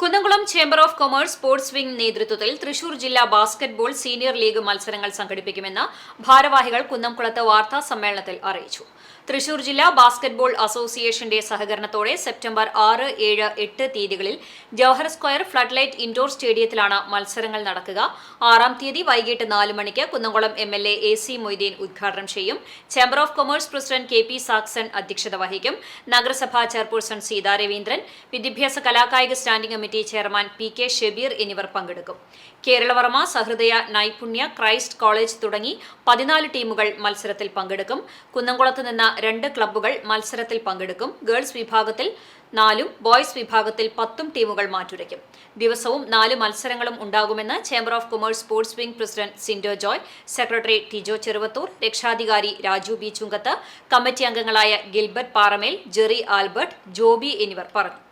Kunnamkulam chamber of commerce sports wing നേതൃത്വത്തിൽ തൃശൂർ ജില്ലാ basketball senior league മത്സരങ്ങൾ സംഘടിപ്പിക്കുമെന്ന് ഭാരവാഹികൾ കുന്നംകുളത്ത് വാർത്താ സമ്മേളനത്തിൽ അറിയിച്ചു. തൃശൂർ ജില്ലാ ബാസ്കറ്റ്ബോൾ അസോസിയേഷന്റെ സഹകരണത്തോടെ സെപ്റ്റംബർ ആറ് ഏഴ് എട്ട് തീയതികളിൽ ജവഹർ സ്ക്വയർ ഫ്ലഡ് ഇൻഡോർ സ്റ്റേഡിയത്തിലാണ് മത്സരങ്ങൾ നടക്കുക. ആറാം തീയതി വൈകിട്ട് നാല് മണിക്ക് Kunnamkulam M L A A C Moideen ഉദ്ഘാടനം ചെയ്യും. Chamber of commerce president K P Saxon അധ്യക്ഷത വഹിക്കും. നഗരസഭാ ചെയർപേഴ്സൺ സീതാ രവീന്ദ്രൻ വിദ്യാഭ്യാസ കലാകായിക standing committee chairman P K Shebeer എന്നിവർ പങ്കെടുക്കും. കേരളവർമ്മ സഹൃദയ നൈപുണ്യ ക്രൈസ്റ്റ് കോളേജ് തുടങ്ങി പതിനാല് ടീമുകൾ മത്സരത്തിൽ പങ്കെടുക്കും. കുന്നംകുളത്ത് നിന്ന് രണ്ട് ക്ലബ്ബുകൾ മത്സരത്തിൽ പങ്കെടുക്കും. ഗേൾസ് വിഭാഗത്തിൽ നാലും ബോയ്സ് വിഭാഗത്തിൽ പത്തും ടീമുകൾ മാറ്റുരയ്ക്കും. ദിവസവും നാല് മത്സരങ്ങളും ഉണ്ടാകുമെന്ന് chamber of commerce sports wing president Sindo Joy secretary Tijo Cheruvathur രക്ഷാധികാരി രാജു ബി ചുങ്കത്ത് കമ്മിറ്റി അംഗങ്ങളായ Gilbert Paramel Jerry Albert Joby എന്നിവർ പറഞ്ഞു.